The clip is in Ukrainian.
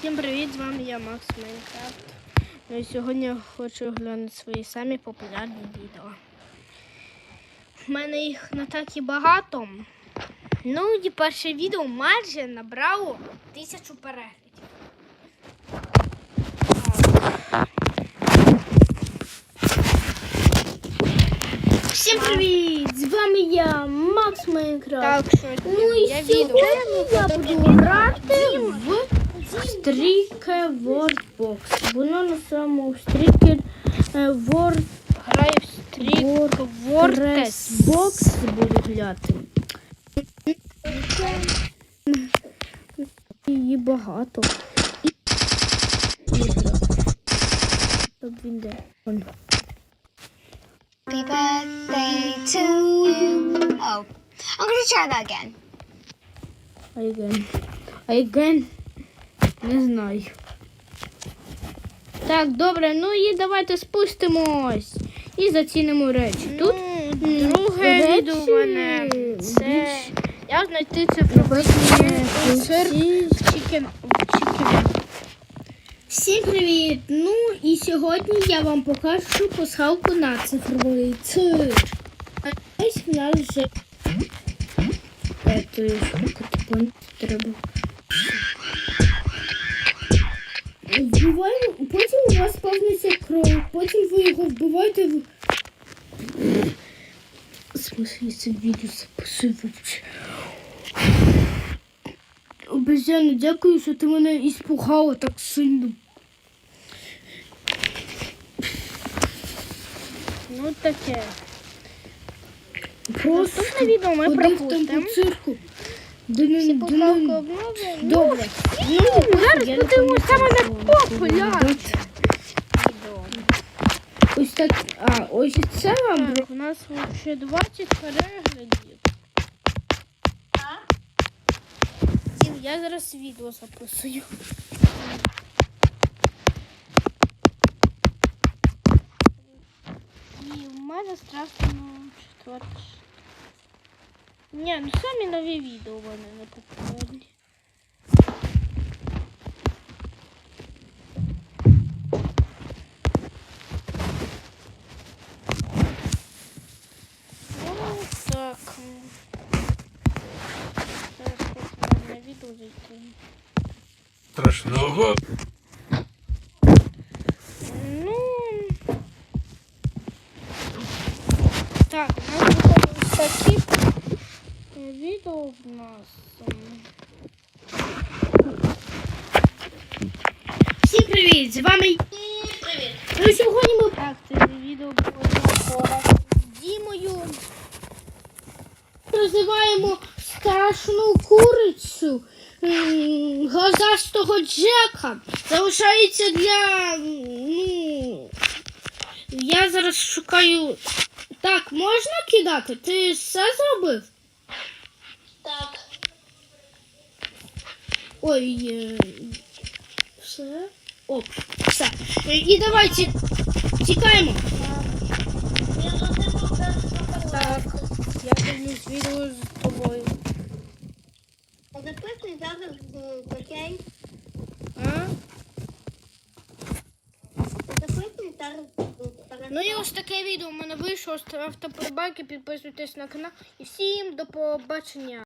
Всім привіт, з вами я Макс Майнкрафт. Ну і сьогодні я хочу глянути свої самі популярні відео. У мене їх не так і багато. Ну і перше відео майже набрало тисячу переглядів. Всім привіт! З вами я, Макс Майнкрафт. Так що Ну і сьогодні я буду грати Стріке Вордбокс. Воно на самому Стріке Ворд Граю в стрік Вортес. Бокс буду гуляти. Її багато. І- Щоб він де. Вон. Happy birthday to you. Oh, I'm gonna try that again. Айген. Айген. Не знаю. Так, добре, ну і давайте спустимось і зацінимо речі. Тут Ну, друге речі відео в мене це я знайти цифровий цирк в Чікен. Всім привіт! Ну і сьогодні я вам покажу пасхалку на цифровий цирк. Ось в нас вже Це треба. Вбиваємо, потім у вас повниться кров, потім ви його вбиваєте в. В смысле, це відео записую вообще. Обезьяна, дякую, що ти мене іспугала так сильно. Ну таке. Просто Наступне відео ми пропустимо. цирку. Всі поправки обнови. Ну, Добре. Ну, зараз вам популярне. сказати. відео. Ось так, а, ось це вам. Так, у нас ще 20 переглядів. Я зараз відео записую. І в мене страшно четверте. Ні, ну самі нові відео в мене не популярні. Ну, так. Зараз хочу на відео зайти. Страшного. Ну. Так, у нас виходить такі е, відео в нас. Всім привіт! З вами. Привіт! Ну, сьогодні ми Так, це відео було з Дімою. називаємо страшну курицю м, глазастого Джека. Залишається для. Ну, я зараз шукаю. Так, можна кидати? Ти все зробив? Ой. е, Все. О, все. Е, І давайте тікаємо. Так, я дивлюсь відео з тобою. Записуй зараз, окей? А? Записуй зараз. Ну і ось таке відео у мене вийшло. Ставте подобайки, підписуйтесь на канал. І всім до побачення.